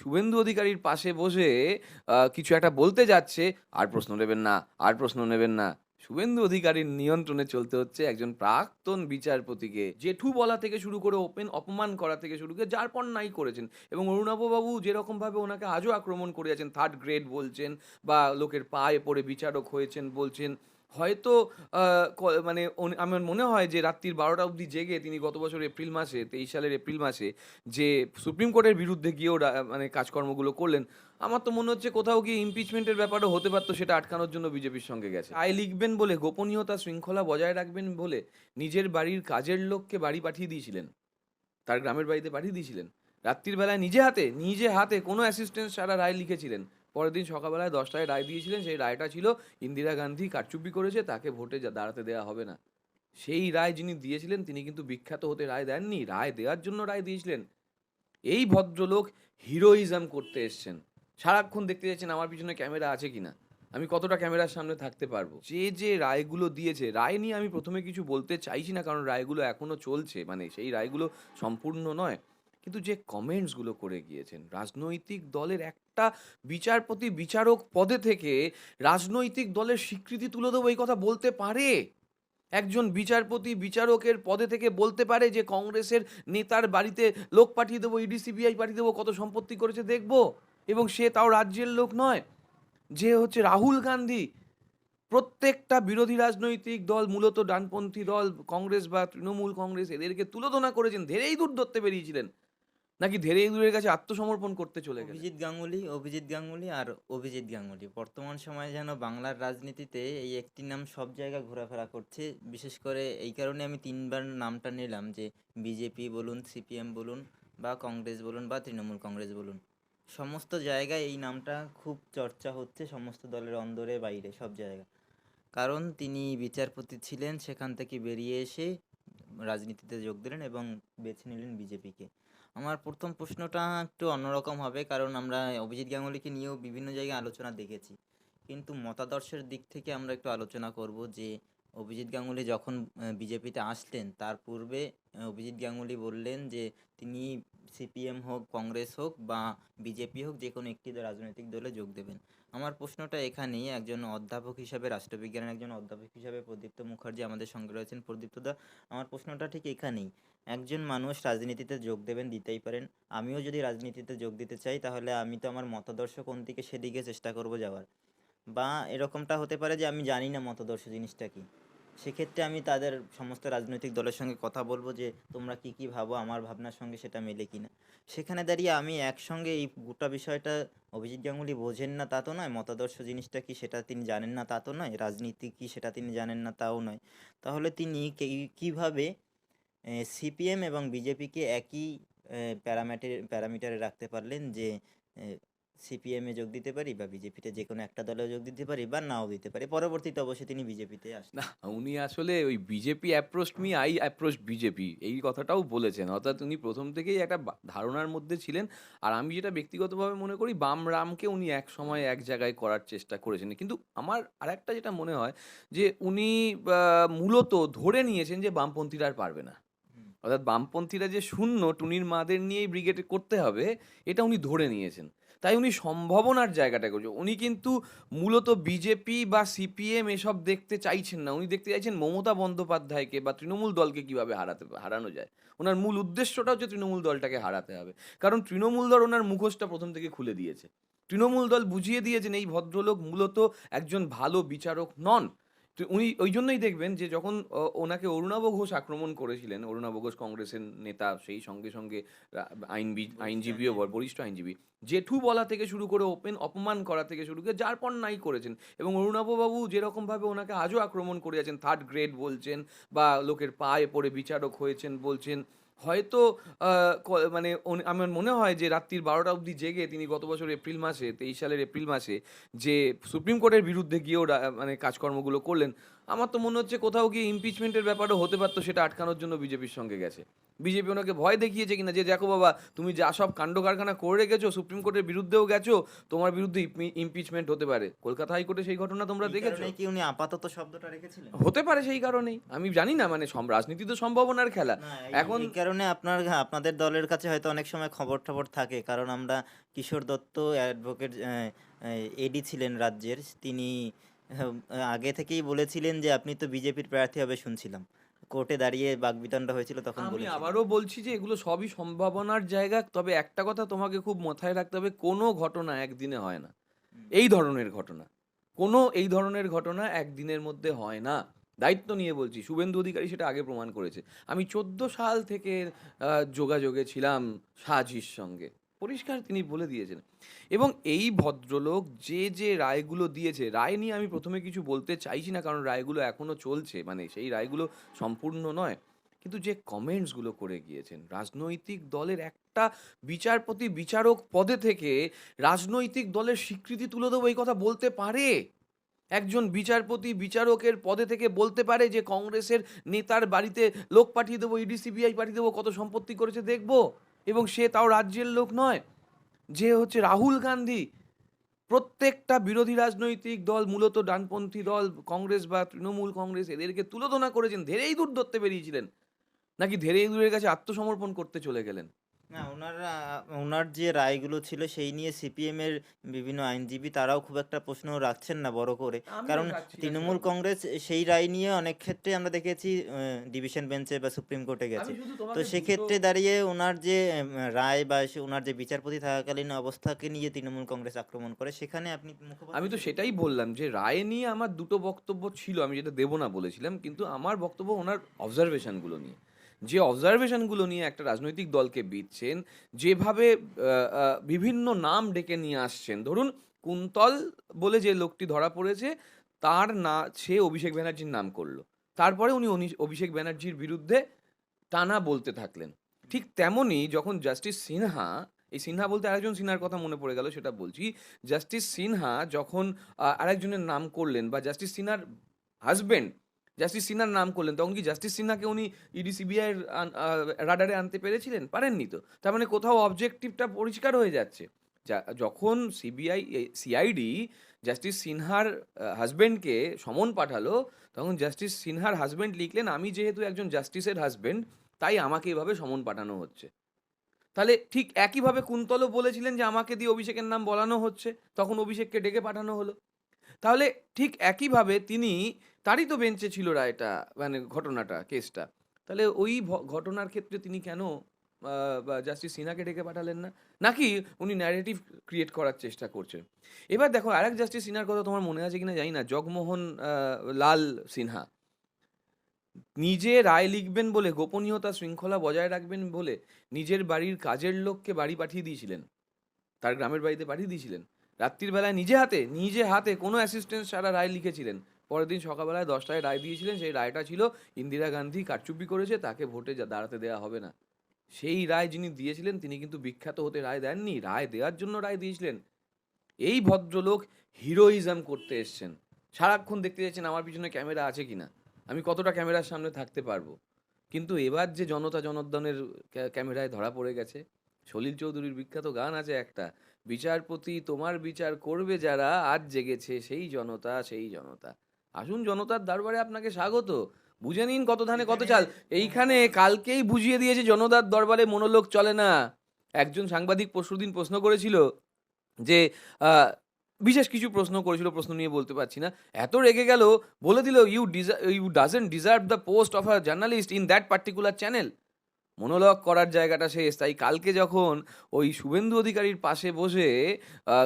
শুভেন্দু অধিকারীর পাশে বসে কিছু একটা বলতে যাচ্ছে, আর প্রশ্ন নেবেন না, আর প্রশ্ন নেবেন না। শুভেন্দু অধিকারীর নিয়ন্ত্রণে চলতে হচ্ছে একজন প্রাক্তন বিচারপতিকে। জেঠু বলা থেকে শুরু করে ওপেন, অপমান করা থেকে শুরু করে যার পর নাই করেছেন। এবং অরুণাববাবু যেরকমভাবে ওনাকে আজও আক্রমণ করে যাচ্ছেন থার্ড গ্রেড বলছেন, বা লোকের পায়ে পড়ে বিচারক হয়েছেন বলছেন হয়তো মানে আমার মনে হয় যে রাত্রির বারোটা অবধি জেগে তিনি গত বছর এপ্রিল মাসে, তেইশ সালের এপ্রিল মাসে যে সুপ্রিম কোর্টের বিরুদ্ধে গিয়েও মানে কাজকর্মগুলো করলেন, আমার তো মনে হচ্ছে কোথাও গিয়ে ইমপিচমেন্টের ব্যাপারও হতে পারতো, সেটা আটকানোর জন্য বিজেপির সঙ্গে গেছে। আয় লিখবেন বলে, গোপনীয়তা শৃঙ্খলা বজায় রাখবেন বলে নিজের বাড়ির কাজের লোককে বাড়ি পাঠিয়ে দিয়েছিলেন, তার গ্রামের বাড়িতে পাঠিয়ে দিয়েছিলেন। রাত্রির বেলায় নিজে হাতে নিজে হাতে কোনো অ্যাসিস্ট্যান্স ছাড়া রায় লিখেছিলেন। পরের দিন সকালবেলায় দশটায় রায় দিয়েছিলেন, সেই রায়টা ছিল ইন্দিরা গান্ধী কারচুপি করেছে, তাকে ভোটে দাঁড়াতে দেওয়া হবে না। সেই রায় যিনি দিয়েছিলেন, তিনি কিন্তু বিখ্যাত হতে রায় দেননি, রায় দেওয়ার জন্য রায় দিয়েছিলেন। এই ভদ্রলোক হিরোইজম করতে এসছেন। সারাক্ষণ দেখতে যাচ্ছেন আমার পিছনে ক্যামেরা আছে কিনা। আমি কতটা ক্যামেরার সামনে থাকতে পারব? যে যে রায়গুলো দিয়েছে, রায় নিয়ে আমি প্রথমে কিছু বলতে চাইছি না, কারণ রায়গুলো এখনও চলছে। মানে সেই রায়গুলো সম্পূর্ণ নয়। কিন্তু যে কমেন্টসগুলো করে গিয়েছেন, রাজনৈতিক দলের একটা বিচারপতি বিচারক পদে থেকে রাজনৈতিক দলের স্বীকৃতি তুলে দেবো এই কথা বলতে পারে? একজন বিচারপতি বিচারকের পদে থেকে বলতে পারে যে কংগ্রেসের নেতার বাড়িতে লোক পাঠিয়ে দেবো, ইডি, সিবিআই পাঠিয়ে দেবো, কত সম্পত্তি করেছে দেখব? এবং সে তাও রাজ্যের লোক নয়। যে হচ্ছে রাহুল গান্ধী, প্রত্যেকটা বিরোধী রাজনৈতিক দল, মূলত ডানপন্থী দল, কংগ্রেস বা তৃণমূল কংগ্রেস, এদেরকে তুলোধনা করেছেন, ধেরেই দূর ধরতে বেরিয়েছিলেন। নাকি ধেরেই দূরের কাছে আত্মসমর্পণ করতে চলে গেলেন? অভিজিৎ গাঙ্গুলি অভিজিৎ গাঙ্গুলি আর অভিজিৎ গাঙ্গুলি। বর্তমান সময়ে যেন বাংলার রাজনীতিতে এই একটি নাম সব জায়গায় ঘোরাফেরা করছে। বিশেষ করে এই কারণে আমি তিনবার নামটা নিলাম যে বিজেপি বলুন, সিপিএম বলুন বা কংগ্রেস বলুন বা তৃণমূল কংগ্রেস বলুন। সমস্ত জায়গায় এই নামটা খুব চর্চা হচ্ছে, সমস্ত দলের অন্দরে বাইরে সব জায়গায়। কারণ তিনি বিচারপতি ছিলেন, সেখান থেকে বেরিয়ে এসে রাজনীতিতে যোগ দিলেন এবং বেছে নিলেন বিজেপিকে। আমার প্রথম প্রশ্নটা একটু অন্যরকম হবে, কারণ আমরা অভিজিৎ গাঙ্গুলিকে নিয়েও বিভিন্ন জায়গায় আলোচনা দেখেছি। কিন্তু মতাদর্শের দিক থেকে আমরা একটু আলোচনা করব যে, অভিজিৎ গাঙ্গুলি যখন বিজেপিতে আসলেন, তার পূর্বে অভিজিৎ গাঙ্গুলি বললেন যে, তিনি সিপিএম হোক, কংগ্রেস হোক বা বিজেপি হোক, যে কোনো একটি রাজনৈতিক দলে যোগ দেবেন। আমার প্রশ্নটা এখানেই, একজন অধ্যাপক হিসাবে, রাষ্ট্রবিজ্ঞানের একজন অধ্যাপক হিসাবে প্রদীপ্ত মুখার্জি আমাদের সঙ্গে রয়েছেন। প্রদীপ্ত দা আমার প্রশ্নটা ঠিক এখানেই। একজন মানুষ রাজনীতিতে যোগ দেবেন, দিতেই পারেন। আমিও যদি রাজনীতিতে যোগ দিতে চাই, তাহলে আমি তো আমার মতাদর্শ কোন দিকে, সেদিকে চেষ্টা করব যাওয়ার। বা এরকমটা হতে পারে যে আমি জানি না মতাদর্শ জিনিসটা কি। সেক্ষেত্রে আমি তাদের সমস্ত রাজনৈতিক দলের সঙ্গে কথা বলব যে, তোমরা কি কি ভাবো, আমার ভাবনার সঙ্গে সেটা মেলে কি না সেখানে দাঁড়িয়ে আমি একসঙ্গে এই গোটা বিষয়টা অভিজিৎ গাঙ্গুলি বোঝেন না, তা তো নয়। মতাদর্শ জিনিসটা কি, সেটা তিনি জানেন না, তা তো নয়। রাজনীতি কি, সেটা তিনি জানেন না, তাও নয়। তাহলে তিনি কীভাবে সিপিএম এবং বিজেপিকে একই প্যারামিটার, প্যারামিটারে রাখতে পারলেন যে সিপিএমে যোগ দিতে পারি বা বিজেপিতে যে কোনো একটা দলে যোগ দিতে পারি বা নাও দিতে পারি। পরবর্তীতে অবশ্যই তিনি বিজেপিতে আসেন না, উনি আসলে ওই BJP approach me I approach BJP. এই কথাটাও বলেছেন। অর্থাৎ উনি প্রথম থেকেই একটা ধারণার মধ্যে ছিলেন। আর আমি যেটা ব্যক্তিগতভাবে মনে করি, বাম রামকে উনি এক সময় এক জায়গায় করার চেষ্টা করেছেন। কিন্তু আমার আরেকটা যেটা মনে হয় যে, উনি মূলত ধরে নিয়েছেন যে, বামপন্থীরা আর পারবে না। অর্থাৎ বামপন্থীরা যে শূন্য টুনির মাদের নিয়েই ব্রিগেডে করতে হবে, এটা উনি ধরে নিয়েছেন। তাই উনি সম্ভাবনার জায়গাটা করছে। উনি কিন্তু মূলত বিজেপি বা সিপিএম এসব দেখতে চাইছেন না। উনি দেখতে চাইছেন মমতা বন্দ্যোপাধ্যায়কে বা তৃণমূল দলকে কীভাবে হারাতে, হারানো যায়। ওনার মূল উদ্দেশ্যটা হচ্ছে তৃণমূল দলটাকে হারাতে হবে। কারণ তৃণমূল দল ওনার মুখোশটা প্রথম থেকে খুলে দিয়েছে। তৃণমূল দল বুঝিয়ে দিয়েছেন এই ভদ্রলোক মূলত একজন ভালো বিচারক নন। তো উনি ওই জন্যই দেখবেন যে যখন ওনাকে অরুণাব ঘোষ আক্রমণ করেছিলেন অরুণাব ঘোষ কংগ্রেসের নেতা সেই সঙ্গে সঙ্গে আইনবি আইনজীবীও বরিষ্ঠ আইনজীবী জেঠু বলা থেকে শুরু করে ওপেন অপমান করা থেকে শুরু করে যার পর নাই করেছেন। এবং অরুণাববাবু যেরকমভাবে ওনাকে আজও আক্রমণ করে আছেন থার্ড গ্রেড বলছেন বা লোকের পায়ে পড়ে বিচারক হয়েছেন বলছেন হয়তো মানে আমার মনে হয় যে রাত্রির বারোটা অবধি জেগে তিনি গত বছর এপ্রিল মাসে, তেইশ সালের এপ্রিল মাসে যে সুপ্রিম কোর্টের বিরুদ্ধে গিয়েও মানে কাজকর্মগুলো করলেন আমার তো মনে হচ্ছে কোথাও গিয়ে ইমপিচমেন্টের ব্যাপারও হতে পারতো সেটা আটকানোর জন্য বিজেপির সঙ্গে গেছে। বিজেপি ওনাকে ভয় দেখিয়েছে কিনা যে দেখো বাবা তুমি যা সব কাণ্ড কারখানা করে রেখেছো সুপ্রিম কোর্টের বিরুদ্ধেও গেছো তোমার বিরুদ্ধে ইমপিচমেন্ট হতে পারে। কলকাতা হাইকোর্টে সেই ঘটনা তোমরা দেখেছ। কি উনি আপাতত শব্দটা রেখেছিলেন? হতে পারে সেই কারণেই। আমি জানি না মানে রাজনীতি তো সম্ভাবনার খেলা। এখন কারণে আপনার আপনাদের দলের কাছে হয়তো অনেক সময় খবর টবর থাকে কারণ আমরা কিশোর দত্ত অ্যাডভোকেট এডি ছিলেন রাজ্যের তিনি আগে থেকেই বলেছিলেন যে আপনি তো বিজেপির প্রার্থী হবে শুনছিলাম। কোর্টে দাঁড়িয়ে বাগবিতণ্ডা হয়েছিল তখন আমি আবারও বলছি যে এগুলো সবই সম্ভাবনার জায়গা তবে একটা কথা তোমাকে খুব মাথায় রাখতে হবে কোনো ঘটনা একদিনে হয় না। এই ধরনের ঘটনা। কোনো এই ধরনের ঘটনা একদিনের মধ্যে হয় না। দায়িত্ব নিয়ে বলছি শুভেন্দু অধিকারী সেটা আগে প্রমাণ করেছে। আমি চোদ্দ সাল থেকে যোগাযোগে ছিলাম সাজির সঙ্গে। পরিষ্কার তিনি বলে দিয়েছেন। এবং এই ভদ্রলোক যে যে রায়গুলো দিয়েছে, রায় নিয়ে আমি প্রথমে কিছু বলতে চাইছি না, কারণ রায়গুলো এখনও চলছে। মানে সেই রায়গুলো সম্পূর্ণ নয়। কিন্তু যে কমেন্টসগুলো করে গিয়েছেন, রাজনৈতিক দলের একটা বিচারপতি বিচারক পদে থেকে রাজনৈতিক দলের স্বীকৃতি তুলে দেবো এই কথা বলতে পারে? একজন বিচারপতি বিচারকের পদে থেকে বলতে পারে যে, কংগ্রেসের নেতার বাড়িতে লোক পাঠিয়ে দেবো, ইডি, সিবিআই পাঠিয়ে দেবো, কত সম্পত্তি করেছে, দেখব? এবং সে তাও রাজ্যের লোক নয়। যে হচ্ছে রাহুল গান্ধী। প্রত্যেকটা বিরোধী রাজনৈতিক দল, মূলত ডানপন্থী দল, কংগ্রেস বা তৃণমূল কংগ্রেস, এদেরকে তুলোধনা করেছেন। ধেরেই দূর ধরতে বেরিয়েছিলেন। নাকি ধেরেই দূরের কাছে আত্মসমর্পণ করতে চলে গেলেন। না ওনার ওনার যে রায়গুলো ছিল সেই নিয়ে সিপিএম এর বিভিন্ন আইনজীবী তারাও খুব একটা প্রশ্ন রাখছেন না বড় করে। কারণ তৃণমূল কংগ্রেস সেই রায় নিয়ে অনেক ক্ষেত্রে আমরা দেখেছি ডিভিশন বেঞ্চে বা সুপ্রিম কোর্টে গেছে। তো সেক্ষেত্রে দাঁড়িয়ে ওনার যে রায় বা ওনার যে বিচারপতি থাকাকালীন অবস্থাকে নিয়ে তৃণমূল কংগ্রেস আক্রমণ করে সেখানে আপনি আমি তো সেটাই বললাম যে রায় নিয়ে আমার দুটো বক্তব্য ছিল আমি যেটা দেবো না বলেছিলাম কিন্তু আমার বক্তব্য ওনার অবজারভেশনগুলো নিয়ে। যে অবজারভেশনগুলো নিয়ে একটা রাজনৈতিক দলকে বিচ্ছেন যেভাবে বিভিন্ন নাম ডেকে নিয়ে আসছেন। ধরুন, কুন্তল বলে যে লোকটি ধরা পড়েছে, তার না, সে অভিষেক ব্যানার্জির নাম করল। তারপরে উনি অভিষেক ব্যানার্জির বিরুদ্ধে টানা বলতে থাকলেন। ঠিক তেমনই যখন জাস্টিস সিনহা, এই সিনহা বলতে আরেকজন সিনহার কথা মনে পড়ে গেল, সেটা বলছি। জাস্টিস সিনহা যখন আরেকজনের নাম করলেন বা জাস্টিস সিনহার হাজবেন্ড জাস্টিস সিনহার নাম করলেন, তখন কি জাস্টিস সিনহাকে উনি ইডি সিবিআই রাডারে আনতে পেরেছিলেন? পারেননি তো। তার মানে কোথাও অবজেক্টিভটা পরিষ্কার হয়ে যাচ্ছে। যখন সিবিআই সিআইডি জাস্টিস সিনহার হাজবেন্ডকে সমন পাঠালো, তখন জাস্টিস সিনহার হাজবেন্ড লিখলেন, আমি যেহেতু একজন জাস্টিসের হাজবেন্ড তাই আমাকে এভাবে সমন পাঠানো হচ্ছে। তাহলে ঠিক একইভাবে কুন্তলও বলেছিলেন যে, আমাকে দিয়ে অভিষেকের নাম বলানো হচ্ছে। তখন অভিষেককে ডেকে পাঠানো হলো। তাহলে ঠিক একইভাবে তিনি তারই তো বেঞ্চে ছিল রায়টা মানে ঘটনাটা কেসটা তাহলে ওই ঘটনার ক্ষেত্রে তিনি কেন জাস্টিস সিনহাকে ডেকে পাঠালেন না? নাকি উনি ন্যারেটিভ ক্রিয়েট করার চেষ্টা করছেন? এবার দেখো, আরেক জাস্টিস সিনহার কথা তোমার মনে আছে কিনা জানি না, জগমোহন লাল সিনহা। নিজে রায় লিখবেন বলে, গোপনীয়তা শৃঙ্খলা বজায় রাখবেন বলে নিজের বাড়ির কাজের লোককে বাড়ি পাঠিয়ে দিয়েছিলেন। তার গ্রামের বাড়িতে পাঠিয়ে দিয়েছিলেন। রাত্রির বেলায় নিজে হাতে নিজে হাতে কোনো অ্যাসিস্ট্যান্স ছাড়া রায় লিখেছিলেন। পরের দিন সকালবেলায় দশটায় রায় দিয়েছিলেন, সেই রায়টা ছিল ইন্দিরা গান্ধী কারচুপি করেছে, তাকে ভোটে দাঁড়াতে দেওয়া হবে না। সেই রায় যিনি দিয়েছিলেন, তিনি কিন্তু বিখ্যাত হতে রায় দেননি, রায় দেওয়ার জন্য রায় দিয়েছিলেন। এই ভদ্রলোক হিরোইজম করতে এসছেন। সারাক্ষণ দেখতে যাচ্ছেন আমার পিছনে ক্যামেরা আছে কিনা। আমি কতটা ক্যামেরার সামনে থাকতে পারব? কিন্তু এবার যে জনতা জনার্দনের ক্যা- ক্যামেরায় ধরা পড়ে গেছে, সলিল চৌধুরীর বিখ্যাত গান আছে একটা, বিচারপতি তোমার বিচার করবে যারা, আজ জেগেছে সেই জনতা সেই জনতা। আসুন জনতার দরবারে আপনাকে স্বাগত। বুঝে নিন কত ধানে কত চাল। এইখানে কালকেই বুঝিয়ে দিয়েছে জনতার দরবারে মনোলোক চলে না। একজন সাংবাদিক পরশুদিন প্রশ্ন করেছিল যে বিশেষ কিছু প্রশ্ন করেছিল, প্রশ্ন নিয়ে বলতে পারছি না। এত রেগে গেল, বলে দিল you you doesn't deserve the post of a journalist in that particular channel monologue করার জায়গাটা শেষ। তাই কালকে যখন ওই শুভেন্দু অধিকারীর পাশে বসে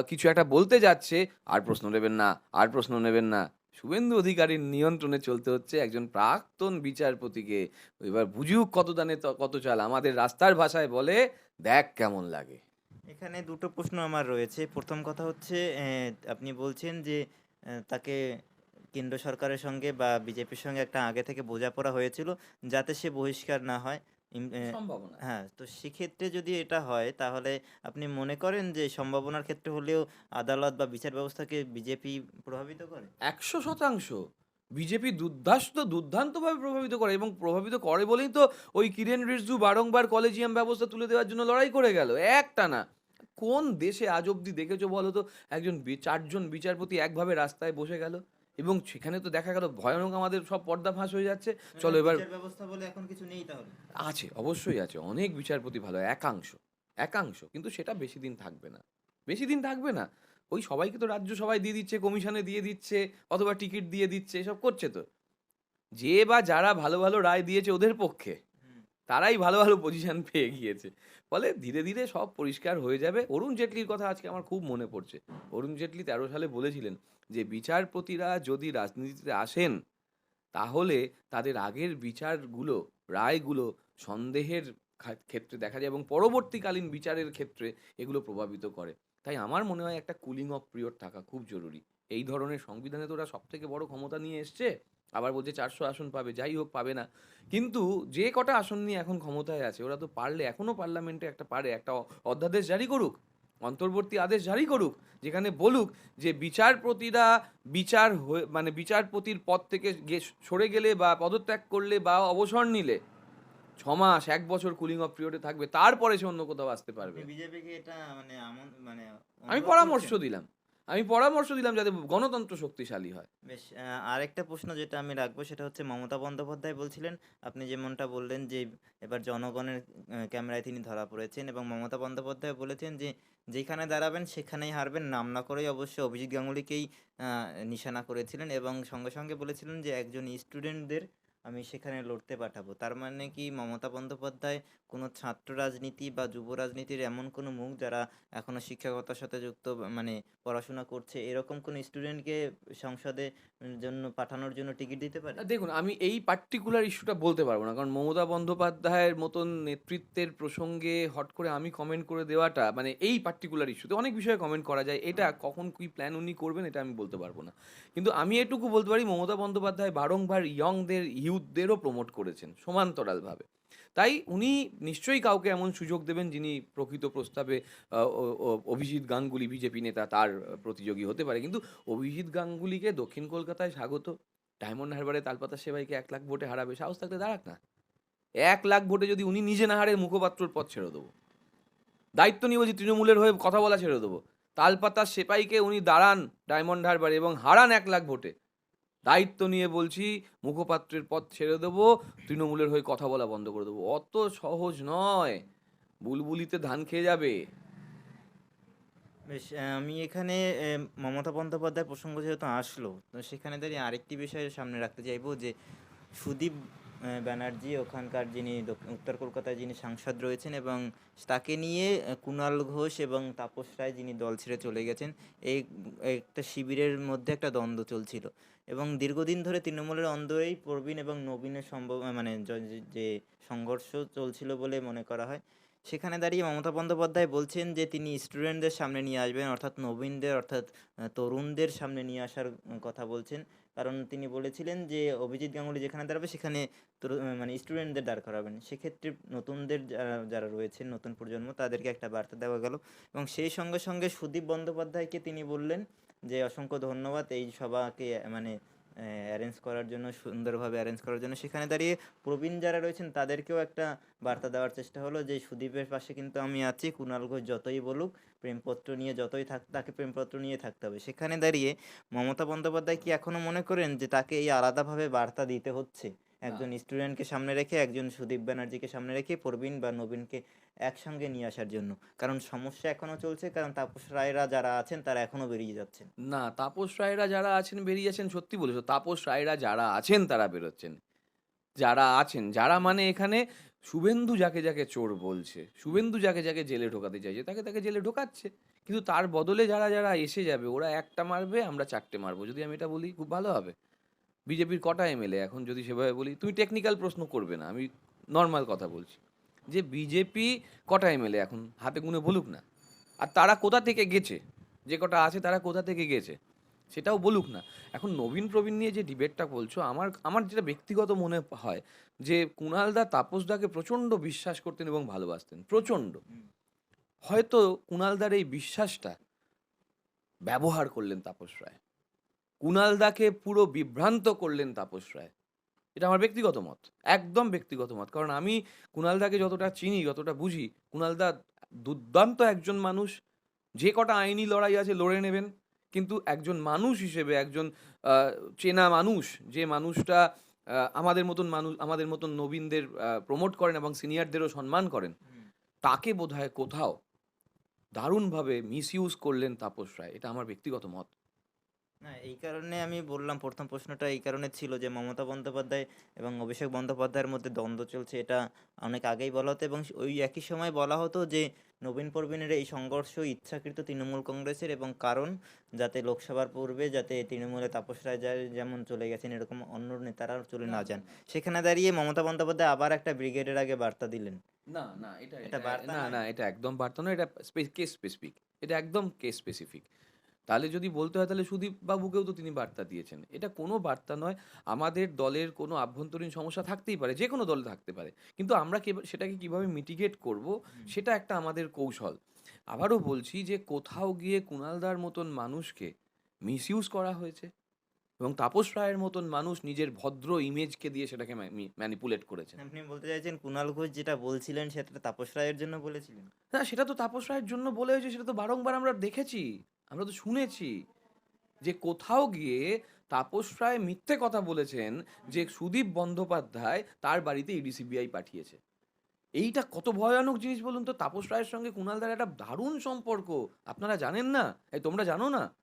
কিছু একটা বলতে যাচ্ছে, আর প্রশ্ন নেবেন না, আর প্রশ্ন নেবেন না। শুভেন্দু অধিকারীর নিয়ন্ত্রণে চলতে হচ্ছে একজন প্রাক্তন বিচারপতিকে। এবার বুঝুক কত দানে কত চাল। আমাদের রাস্তার ভাষায় বলে, দেখ কেমন লাগে। এখানে দুটো প্রশ্ন আমার রয়েছে। প্রথম কথা হচ্ছে আপনি বলছেন যে তাকে কেন্দ্র সরকারের সঙ্গে বা বিজেপির সঙ্গে একটা আগে থেকে বোঝাপড়া হয়েছিল, যাতে সে বহিষ্কার না হয়। সম্ভাবনা। হ্যাঁ তো সেক্ষেত্রে যদি এটা হয় তাহলে আপনি মনে করেন যে সম্ভাবনার ক্ষেত্রে হলেও আদালত বা বিচার ব্যবস্থাকে বিজেপি প্রভাবিত করে? একশো শতাংশ। বিজেপি দুর্দান্ত দুর্দান্তভাবে প্রভাবিত করে এবং প্রভাবিত করে বলেই তো ওই কিরেন রিজু বারংবার কলেজিয়াম ব্যবস্থা তুলে দেওয়ার জন্য লড়াই করে গেল। একটা না। কোন দেশে আজ অব্দি দেখেছ বলো তো একজন বি- চারজন বিচারপতি একভাবে রাস্তায় বসে গেল? এবং সেখানে তো দেখা গেল ভয়ানক আমাদের সব পর্দা ফাঁস হয়ে যাচ্ছে। চলো এবার ব্যবস্থা বলে এখন কিছু নেই তাহলে? আছে অবশ্যই আছে। অনেক বিচারপতি ভালো একাংশ একাংশ। কিন্তু সেটা বেশি দিন থাকবে না। বেশি দিন থাকবে না। ওই সবাইকে তো রাজ্য সবাই দিয়ে দিচ্ছে কমিশনে দিয়ে দিচ্ছে অথবা টিকিট দিয়ে দিচ্ছে এসব করছে তো। যে বা যারা ভালো ভালো রায় দিয়েছে ওদের পক্ষে। তারাই ভালো ভালো পজিশন পেয়ে গিয়েছে। ফলে ধীরে ধীরে সব পরিষ্কার হয়ে যাবে। অরুণ জেটলির কথা আজকে আমার খুব মনে পড়ছে। অরুণ জেটলি তেরো সালে বলেছিলেন যে, বিচারপতিরা যদি রাজনীতিতে আসেন, তাহলে তাদের আগের বিচারগুলো, রায়গুলো সন্দেহের ক্ষেত্রে দেখা যায় এবং পরবর্তীকালীন বিচারের ক্ষেত্রে এগুলো প্রভাবিত করে। তাই আমার মনে হয় একটা কুলিং অফ পিরিয়ড থাকা খুব জরুরি। এই ধরনের সংবিধানে তো ওরা সব থেকে বড় ক্ষমতা নিয়ে এসছে? আবার বলছে চারশো আসন পাবে যাই হোক পাবে না। কিন্তু যে কটা আসন নিয়ে এখন ক্ষমতায় আছে ওরা তো পারলে এখনও পার্লামেন্টে একটা পারে একটা অধ্যাদেশ জারি করুক অন্তর্বর্তী আদেশ জারি করুক যেখানে বলুক যে বিচারপতিরা বিচার হয়ে মানে বিচারপতির পদ থেকে গে- সরে গেলে বা পদত্যাগ করলে বা অবসর নিলে ছ মাস এক বছর কুলিং অফ পিরিয়ডে থাকবে তারপরে সে অন্য কোথাও আসতে পারবে। বিজেপিকে এটা মানে মানে আমি পরামর্শ দিলাম। আমি পরামর্শ দিলাম যাতে গণতন্ত্র শক্তিশালী হয়। বেশ আরেকটা প্রশ্ন যেটা আমি রাখব সেটা হচ্ছে মমতা বন্দ্যোপাধ্যায় বলছিলেন, আপনি যেমনটা বললেন যে এবার জনগণের ক্যামেরায় তিনি ধরা পড়েছেন এবং মমতা বন্দ্যোপাধ্যায় বলেছেন যে যেখানে দাঁড়াবেন সেখানেই হারবেন, নাম না করেই অবশ্য অভিজিৎ গাঙ্গুলিকেই নিশানা করেছিলেন এবং সঙ্গে সঙ্গে বলেছিলেন যে একজন স্টুডেন্টদের আমি সেখানে লড়তে পাঠাবো। তার মানে কি মমতা বন্দ্যোপাধ্যায় কোনো ছাত্র রাজনীতি বা যুব রাজনীতির এমন কোনো মুখ যারা এখনও শিক্ষকতার সাথে যুক্ত মানে পড়াশোনা করছে, এরকম কোন স্টুডেন্টকে সংসদে জন্য পাঠানোর জন্য টিকিট দিতে পারে? দেখুন, আমি এই পার্টিকুলার ইস্যুটা বলতে পারব না। কারণ মমতা বন্দ্যোপাধ্যায়ের মতন নেতৃত্বের প্রসঙ্গে হট করে আমি কমেন্ট করে দেওয়াটা মানে এই পার্টিকুলার ইস্যুতে অনেক বিষয়ে কমেন্ট করা যায়। এটা কখন কি প্ল্যান উনি করবেন, এটা আমি বলতে পারব না। কিন্তু আমি এটুকু বলতে পারি, মমতা বন্দ্যোপাধ্যায় বারংবার ইয়ংদের ইউথদেরও প্রমোট করেছেন সমান্তরালভাবে। তাই উনি নিশ্চয়ই কাউকে এমন সুযোগ দেবেন যিনি প্রকৃত প্রস্তাবে অভিজিৎ গাঙ্গুলি বিজেপি নেতা তার প্রতিযোগী হতে পারে। কিন্তু অভিজিৎ গাঙ্গুলিকে দক্ষিণ কলকাতায় স্বাগত, ডায়মন্ড হারবারে তালপাতা সেবাইকে এক লাখ ভোটে হারাবে, সাহস থাকতে দাঁড়াক না। এক লাখ ভোটে যদি উনি নিজে না হারে মুখপাত্রর পথ ছেড়ে দেবো। দায়িত্ব নিয়ে বলছি তৃণমূলের হয়ে কথা বলা ছেড়ে দেবো। তালপাতা সেপাইকে উনি দাঁড়ান ডায়মন্ড হারবারে এবং হারান এক লাখ ভোটে। দায়িত্ব নিয়ে বলছি, মুখপাত্রের পথ ছেড়ে দেবো, তৃণমূলের হয়ে কথা বলা বন্ধ করে দেবো। অত সহজ নয়। বুলবুলিতে ধান খেয়ে যাবে। বেশ আমি এখানে মমতা বন্দ্যোপাধ্যায় প্রসঙ্গ যেহেতু আসলো, তো সেখানে দাঁড়িয়ে আরেকটি বিষয় সামনে রাখতে চাইব যে, সুদীপ ব্যানার্জি, ওখানকার যিনি উত্তর কলকাতায় যিনি সাংসদ রয়েছেন এবং তাকে নিয়ে কুণাল ঘোষ এবং তাপস রায় যিনি দল ছেড়ে চলে গেছেন এই একটা শিবিরের মধ্যে একটা দ্বন্দ্ব চলছিল। এবং দীর্ঘদিন ধরে তৃণমূলের অন্দরেই প্রবীণ এবং নবীনের সম্ভব মানে যে- সংঘর্ষ চলছিল বলে মনে করা হয়, সেখানে দাঁড়িয়ে মমতা বন্দ্যোপাধ্যায় বলছেন যে তিনি স্টুডেন্টদের সামনে নিয়ে আসবেন, অর্থাৎ নবীনদের, অর্থাৎ তরুণদের সামনে নিয়ে আসার কথা বলছেন। কারণ তিনি বলেছিলেন যে অভিজিৎ গাঙ্গুলি যেখানে দাঁড়াবে, সেখানে মানে স্টুডেন্টদের দাঁড় করাবেন। সেক্ষেত্রে নতুনদের যারা যারা রয়েছেন নতুন প্রজন্ম, তাদেরকে একটা বার্তা দেওয়া গেল। এবং সেই সঙ্গে সঙ্গে সুদীপ বন্দ্যোপাধ্যায়কে তিনি বললেন যে অসংখ্য ধন্যবাদ এই সভাকে মানে অ্যারেঞ্জ করার জন্য, সুন্দরভাবে অ্যারেঞ্জ করার জন্য। সেখানে দাঁড়িয়ে প্রবীণ যারা রয়েছেন, তাদেরকেও একটা বার্তা দেওয়ার চেষ্টা হলো যে, সুদীপের পাশে কিন্তু আমি আছি কুণাল ঘোষ যতই বলুক, প্রেমপত্র নিয়ে যতই থাক, তাকে প্রেমপত্র নিয়ে থাকতে হবে। সেখানে দাঁড়িয়ে মমতা বন্দ্যোপাধ্যায় কি এখনও মনে করেন যে, তাকে এই আলাদাভাবে বার্তা দিতে হচ্ছে? একজন স্টুডেন্টকে সামনে রেখে একজন সুদীপ ব্যানার্জিকে সামনে রেখে প্রবীণ বা নবীনকে একসঙ্গে নিয়ে আসার জন্য। কারণ সমস্যা এখনও চলছে কারণ তাপস রায়রা যারা আছেন তারা এখনও বেরিয়ে যাচ্ছেন। না তাপস রায়রা যারা আছেন বেরিয়ে আছেন সত্যি বলেছ। তাপস রায়রা যারা আছেন তারা বেরোচ্ছেন। যারা আছেন যারা মানে এখানে শুভেন্দু যাকে যাকে চোর বলছে শুভেন্দু যাকে যাকে জেলে ঢোকাতে চাইছে তাকে তাকে জেলে ঢোকাচ্ছে। কিন্তু তার বদলে যারা যারা এসে যাবে ওরা একটা মারবে আমরা চারটে মারবো। যদি আমি এটা বলি খুব ভালো হবে। বিজেপির কটা এমএলএ এখন যদি সেভাবে বলি, তুমি টেকনিক্যাল প্রশ্ন করবে না, আমি নর্মাল কথা বলছি। যে বিজেপি কটা এমএলএ এখন? হাতে গুনে বলুক না। আর তারা কোথা থেকে গেছে? যে কটা আছে তারা কোথা থেকে গেছে? সেটাও বলুক না। এখন নবীন প্রবীণ নিয়ে যে ডিবেটটা বলছো, আমার আমার যেটা ব্যক্তিগত মনে হয় যে কুণালদা তাপসদাকে প্রচণ্ড বিশ্বাস করতেন এবং ভালোবাসতেন, প্রচণ্ড। হয়তো কুণালদার এই বিশ্বাসটা ব্যবহার করলেন তাপস রায়। কুণালদাকে পুরো বিভ্রান্ত করলেন তাপস রায়। এটা আমার ব্যক্তিগত মত, একদম ব্যক্তিগত মত। কারণ আমি কুণালদাকে যতটা চিনি, যতটা বুঝি কুণালদা দুর্দান্ত একজন মানুষ। যে কটা আইনি লড়াই আছে লড়ে নেবেন। কিন্তু একজন মানুষ হিসেবে, একজন চেনা মানুষ, যে মানুষটা আমাদের মতন মানুষ, আমাদের মতন নবীনদের প্রমোট করেন এবং সিনিয়রদেরও সম্মান করেন, তাকে বোধহয় কোথাও দারুণভাবে মিস ইউজ করলেন তাপস রায়। এটা আমার ব্যক্তিগত মত। না এই কারণে আমি বললাম প্রথম প্রশ্নটা এই কারণে ছিল যে মমতা বন্দ্যোপাধ্যায় এবং অভিষেক বন্দ্যোপাধ্যায়ের মধ্যে দ্বন্দ্ব চলছে এটা অনেক আগেই বলা হতো এবং ওই একই সময় বলা হতো যে নবীন প্রবীণের এই সংঘর্ষ ইচ্ছাকৃত তৃণমূল কংগ্রেসের এবং কারণ যাতে লোকসভার পূর্বে যাতে তৃণমূলে তাপস রায় যেমন চলে গেছেন এরকম অন্য নেতারা চলে না যান। সেখানে দাঁড়িয়ে মমতা বন্দ্যোপাধ্যায় আবার একটা ব্রিগেডের আগে বার্তা দিলেন। না না এটা এটা বার্তা না না? এটা একদম বার্তা নয় এটা কেস স্পেসিফিক এটা একদম কেস স্পেসিফিক তাহলে যদি বলতে হয় তাহলে সুদীপ বাবুকেও তো তিনি বার্তা দিয়েছেন। এটা কোনো বার্তা নয় আমাদের দলের কোনো আভ্যন্তরীণ সমস্যা থাকতেই পারে যে কোনো দলে থাকতে পারে। কিন্তু আমরা কে- সেটাকে কীভাবে মিটিগেট করব সেটা একটা আমাদের কৌশল। আবারও বলছি যে কোথাও গিয়ে কুণালদার মতন মানুষকে মিসইউজ করা হয়েছে এবং তাপস রায়ের মতন মানুষ নিজের ভদ্র ইমেজকে দিয়ে সেটাকে ম্যানিপুলেট করেছেন। আপনি বলতে চাইছেন কুণাল ঘোষ যেটা বলছিলেন সেটা তাপস রায়ের জন্য বলেছিলেন? না সেটা তো তাপস রায়ের জন্য বলে হয়েছে সেটা তো বারংবার আমরা দেখেছি। আমরা তো শুনেছি যে কোথাও গিয়ে তাপস রায় মিথ্যে কথা বলেছেন যে সুদীপ বন্দ্যোপাধ্যায় তার বাড়িতে ইডিসিবিআই পাঠিয়েছে। এইটা কত ভয়ানক জিনিস বলুন তো? তাপস রায়ের সঙ্গে কুণালদার একটা দারুণ সম্পর্ক। আপনারা জানেন না? এই তোমরা জানো না?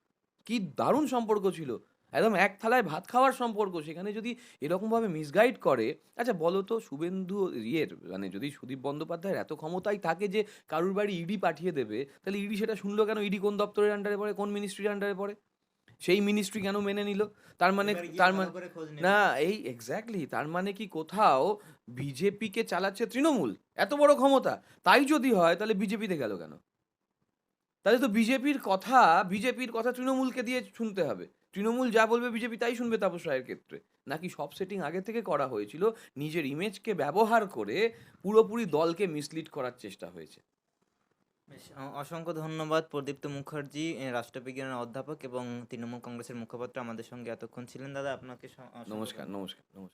কি দারুণ সম্পর্ক ছিল। একদম এক থালায় ভাত খাওয়ার সম্পর্ক সেখানে যদি এরকমভাবে মিসগাইড করে আচ্ছা বলো তো শুভেন্দু ইয়ের মানে যদি সুদীপ বন্দ্যোপাধ্যায়ের এত ক্ষমতাই থাকে যে কারুর বাড়ি ইডি পাঠিয়ে দেবে তাহলে ইডি সেটা শুনলো কেন? ইডি কোন দপ্তরের আন্ডারে পড়ে? কোন মিনিস্ট্রির আন্ডারে পড়ে? সেই মিনিস্ট্রি কেন মেনে নিল? তার মানে তার মানে। না এই এক্স্যাক্টলি তার মানে কি কোথাও বিজেপিকে চালাচ্ছে তৃণমূল? এত বড় ক্ষমতা। তাই যদি হয় তাহলে বিজেপিতে গেল কেন? তাহলে তো বিজেপির কথা বিজেপির কথা তৃণমূলকে দিয়ে শুনতে হবে। তৃণমূল যা বলবে বিজেপি তাই শুনবে তাপস রায়ের ক্ষেত্রে। নাকি সব সেটিং আগে থেকে করা হয়েছিল নিজের ইমেজকে ব্যবহার করে পুরোপুরি দলকে মিসলিড করার চেষ্টা হয়েছে? অসংখ্য ধন্যবাদ প্রদীপ্ত মুখার্জি রাষ্ট্রবিজ্ঞানের অধ্যাপক এবং তৃণমূল কংগ্রেসের মুখপাত্র আমাদের সঙ্গে এতক্ষণ ছিলেন। দাদা আপনাকে নমস্কার নমস্কার নমস্কার।